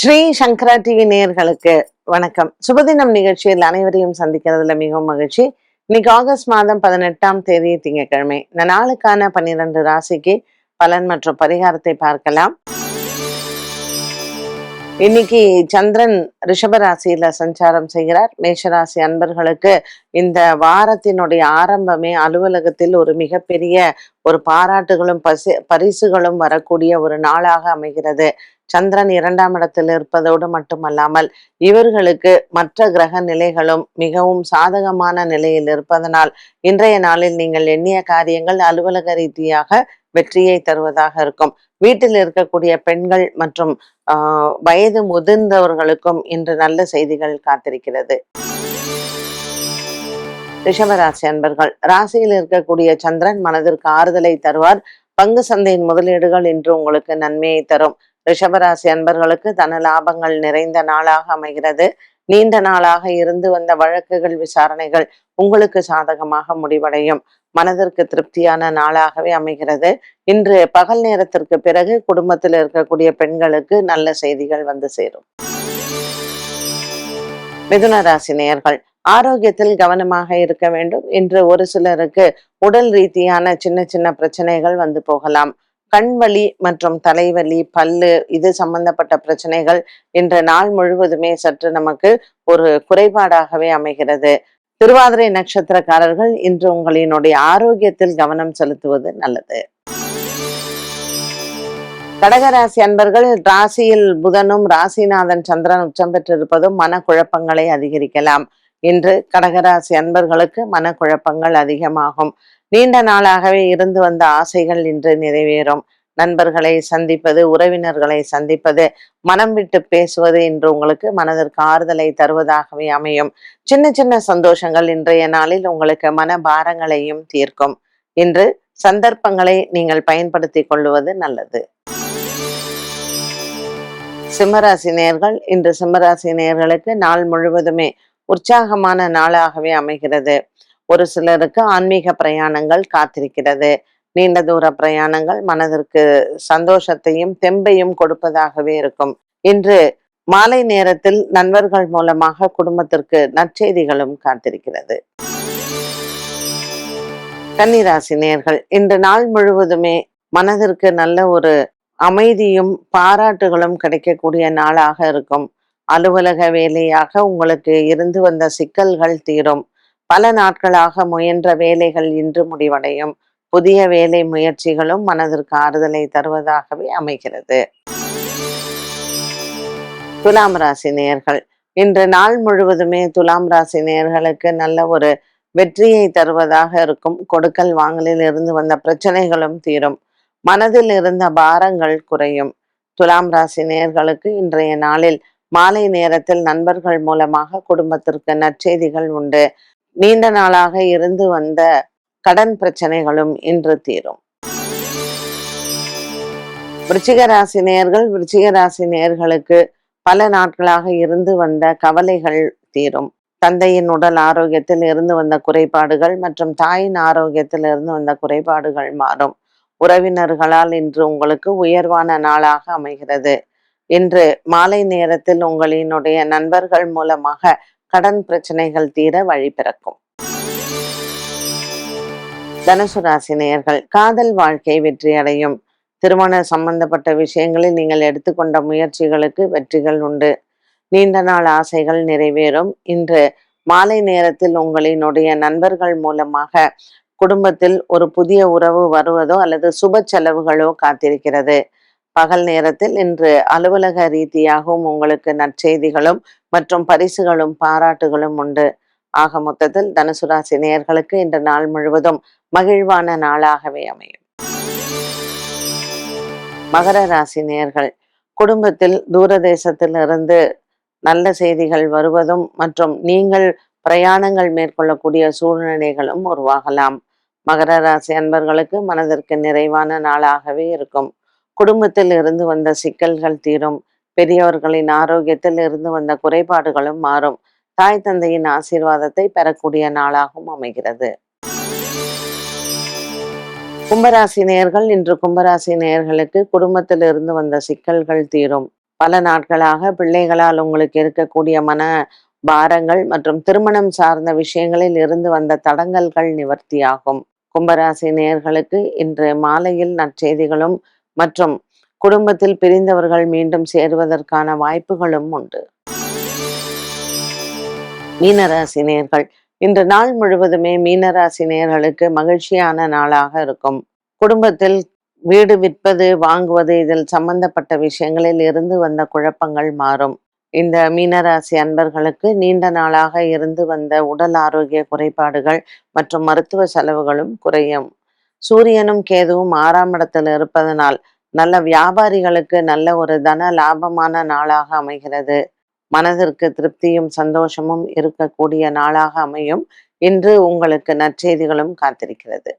ஸ்ரீ சங்கரா TV நேயர்களுக்கு வணக்கம். சுபதினம் நிகழ்ச்சியில் அனைவரையும் சந்திக்கிறதுல மிகவும் மகிழ்ச்சி. இன்னைக்கு ஆகஸ்ட் மாதம் பதினெட்டாம் தேதி திங்கக்கிழமை இந்த நாளுக்கான பன்னிரண்டு ராசிக்கு பலன் மற்றும் பரிகாரத்தை பார்க்கலாம். இன்னைக்கு சந்திரன் ரிஷப ராசியில சஞ்சாரம் செய்கிறார். மேஷராசி அன்பர்களுக்கு இந்த வாரத்தினுடைய ஆரம்பமே அலுவலகத்தில் ஒரு மிகப்பெரிய ஒரு பாராட்டுகளும் பசி பரிசுகளும் வரக்கூடிய ஒரு நாளாக அமைகிறது. சந்திரன் இரண்டாம் இடத்தில் இருப்பதோடு மட்டுமல்லாமல் இவர்களுக்கு மற்ற கிரக நிலைகளும் மிகவும் சாதகமான நிலையில் இருப்பதனால் இன்றைய நாளில் நீங்கள் எண்ணிய காரியங்கள் அலுவலக ரீதியாக வெற்றியை தருவதாக இருக்கும். வீட்டில் இருக்கக்கூடிய பெண்கள் மற்றும் ஆஹ் வயது முதிர்ந்தவர்களுக்கும் இன்று நல்ல செய்திகள் காத்திருக்கிறது. ரிஷபராசி அன்பர்கள் ராசியில் இருக்கக்கூடிய சந்திரன் மனதிற்கு ஆறுதலை தருவார். பங்கு சந்தையின் முதலீடுகள் இன்று உங்களுக்கு நன்மையை தரும். ரிஷபராசி அன்பர்களுக்கு தன லாபங்கள் நிறைந்த நாளாக அமைகிறது. நீண்ட நாளாக இருந்து வந்த வழக்குகள் விசாரணைகள் உங்களுக்கு சாதகமாக முடிவடையும். மனதிற்கு திருப்தியான நாளாகவே அமைகிறது. இன்று பகல் நேரத்திற்கு பிறகு குடும்பத்தில் இருக்கக்கூடிய பெண்களுக்கு நல்ல செய்திகள் வந்து சேரும். மிதுன ராசி நேயர்கள் ஆரோக்கியத்தில் கவனமாக இருக்க வேண்டும். இன்று ஒரு சிலருக்கு உடல் ரீதியான சின்ன சின்ன பிரச்சனைகள் வந்து போகலாம். கண் வலி மற்றும் தலைவலி பல்லு இது சம்பந்தப்பட்ட பிரச்சனைகள் இன்று நாள் முழுவதுமே சற்று நமக்கு ஒரு குறைபாடாகவே அமைகிறது. திருவாதிரை நட்சத்திரக்காரர்கள் இன்று உங்களினுடைய ஆரோக்கியத்தில் கவனம் செலுத்துவது நல்லது. கடகராசி அன்பர்கள் ராசியில் புதனும் ராசிநாதன் சந்திரன் உச்சம் பெற்றிருப்பதும் மனக்குழப்பங்களை அதிகரிக்கலாம். இன்று கடகராசி அன்பர்களுக்கு மனக்குழப்பங்கள் அதிகமாகும். நீண்ட நாளாகவே இருந்து வந்த ஆசைகள் இன்று நிறைவேறும். நண்பர்களை சந்திப்பது உறவினர்களை சந்திப்பது மனம் விட்டு பேசுவது இன்று உங்களுக்கு மனதிற்கு ஆறுதலை தருவதாகவே அமையும். சின்ன சின்ன சந்தோஷங்கள் இன்றைய நாளில் உங்களுக்கு மன பாரங்களையும் தீர்க்கும். இன்று சந்தர்ப்பங்களை நீங்கள் பயன்படுத்திக் கொள்வது நல்லது. சிம்மராசி நேர்கள் இன்று சிம்மராசி நேர்களுக்கு நாள் முழுவதுமே உற்சாகமான நாளாகவே அமைகிறது. ஒரு சிலருக்கு ஆன்மீக பிரயாணங்கள் காத்திருக்கிறது. நீண்ட தூர பிரயாணங்கள் மனதிற்கு சந்தோஷத்தையும் தெம்பையும் கொடுப்பதாகவே இருக்கும். இன்று மாலை நேரத்தில் நண்பர்கள் மூலமாக குடும்பத்திற்கு நற்செய்திகளும் காத்திருக்கிறது. கன்னிராசி நேர்கள் இன்று நாள் முழுவதுமே மனதிற்கு நல்ல ஒரு அமைதியும் பாராட்டுகளும் கிடைக்கக்கூடிய நாளாக இருக்கும். அலுவலக வேலையாக உங்களுக்கு இருந்து வந்த சிக்கல்கள் தீரும். பல நாட்களாக முயன்ற வேலைகள் இன்று முடிவடையும். புதிய வேலை முயற்சிகளும் மனதிற்கு ஆறுதலை தருவதாகவே அமைகிறது. துலாம் ராசி நேயர்கள் இன்று நாள் முழுவதுமே துலாம் ராசி நேர்களுக்கு நல்ல ஒரு வெற்றியை தருவதாக இருக்கும். கொடுக்கல் வாங்கலில் இருந்து வந்த பிரச்சனைகளும் தீரும். மனதில் இருந்த பாரங்கள் குறையும். துலாம் ராசி நேர்களுக்கு இன்றைய நாளில் மாலை நேரத்தில் நண்பர்கள் மூலமாக குடும்பத்திற்கு நற்செய்திகள் உண்டு. நீண்ட நாளாக இருந்து வந்த கடன் பிரச்சனைகளும் இன்று தீரும். விருச்சிக ராசி நேயர்கள் விருச்சிக ராசி நேயர்களுக்கு பல நாட்களாக இருந்து வந்த கவலைகள் தீரும். தந்தையின் உடல் ஆரோக்கியத்தில் இருந்து வந்த குறைபாடுகள் மற்றும் தாயின் ஆரோக்கியத்தில் இருந்து வந்த குறைபாடுகள் மாறும். உறவினர்களால் இன்று உங்களுக்கு உயர்வான நாளாக அமைகிறது. இன்று மாலை நேரத்தில் உங்களினுடைய நண்பர்கள் மூலமாக கடன் பிரச்சனைகள் தீர வழி பிறக்கும். தனுசு ராசி நேயர்கள் காதல் வாழ்க்கை வெற்றி அடையும். திருமண சம்பந்தப்பட்ட விஷயங்களில் நீங்கள் எடுத்துக்கொண்ட முயற்சிகளுக்கு வெற்றிகள் உண்டு. நீண்ட நாள் ஆசைகள் நிறைவேறும். இன்று மாலை நேரத்தில் உங்களினுடைய நண்பர்கள் மூலமாக குடும்பத்தில் ஒரு புதிய உறவு வருவதோ அல்லது சுப செலவுகளோ காத்திருக்கிறது. பகல் நேரத்தில் இன்று அலுவலக ரீதியாகவும் உங்களுக்கு நற்செய்திகளும் மற்றும் பரிசுகளும் பாராட்டுகளும் உண்டு. ஆக மொத்தத்தில் தனுசு ராசி நேயர்களுக்கு இன்று நாள் முழுவதும் மகிழ்வான நாளாகவே அமையும். மகர ராசி நேயர்கள் குடும்பத்தில் தூரதேசத்தில் இருந்து நல்ல செய்திகள் வருவதும் மற்றும் நீங்கள் பிரயாணங்கள் மேற்கொள்ளக்கூடிய சூழ்நிலைகளும் உருவாகலாம். மகர ராசி அன்பர்களுக்கு மனதிற்கு நிறைவான நாளாகவே இருக்கும். குடும்பத்தில் இருந்து வந்த சிக்கல்கள் தீரும். பெரியவர்களின் ஆரோக்கியத்தில் இருந்து வந்த குறைபாடுகளும் மாறும். தாய் தந்தையின் ஆசீர்வாதத்தை பெறக்கூடிய நாளாகவும் அமைகிறது. கும்பராசி நேயர்கள் இன்று கும்பராசி நேயர்களுக்கு குடும்பத்தில் இருந்து வந்த சிக்கல்கள் தீரும். பல நாட்களாக பிள்ளைகளால் உங்களுக்கு இருக்கக்கூடிய மன பாரங்கள் மற்றும் திருமணம் சார்ந்த விஷயங்களில் இருந்து வந்த தடங்கல்கள் நிவர்த்தியாகும். கும்பராசி நேயர்களுக்கு இன்று மாலையில் நற்செய்திகளும் மற்றும் குடும்பத்தில் பிரிந்தவர்கள் மீண்டும் சேருவதற்கான வாய்ப்புகளும் உண்டு. மீனராசி நேர்கள் இன்று நாள் முழுவதுமே மீனராசி நேயர்களுக்கு மகிழ்ச்சியான நாளாக இருக்கும். குடும்பத்தில் வீடு விற்பது வாங்குவது இதில் சம்பந்தப்பட்ட விஷயங்களில் இருந்து வந்த குழப்பங்கள் மாறும். இந்த மீனராசி அன்பர்களுக்கு நீண்ட நாளாக இருந்து வந்த உடல் ஆரோக்கிய குறைபாடுகள் மற்றும் மருத்துவ செலவுகளும் குறையும். சூரியனும் கேதுவும் ஆறாம் இடத்தில் இருப்பதனால் நல்ல வியாபாரிகளுக்கு நல்ல ஒரு தன லாபமான நாளாக அமைகிறது. மனதிற்கு திருப்தியும் சந்தோஷமும் இருக்கக்கூடிய நாளாக அமையும். இன்று உங்களுக்கு நற்செய்திகளும் காத்திருக்கிறது.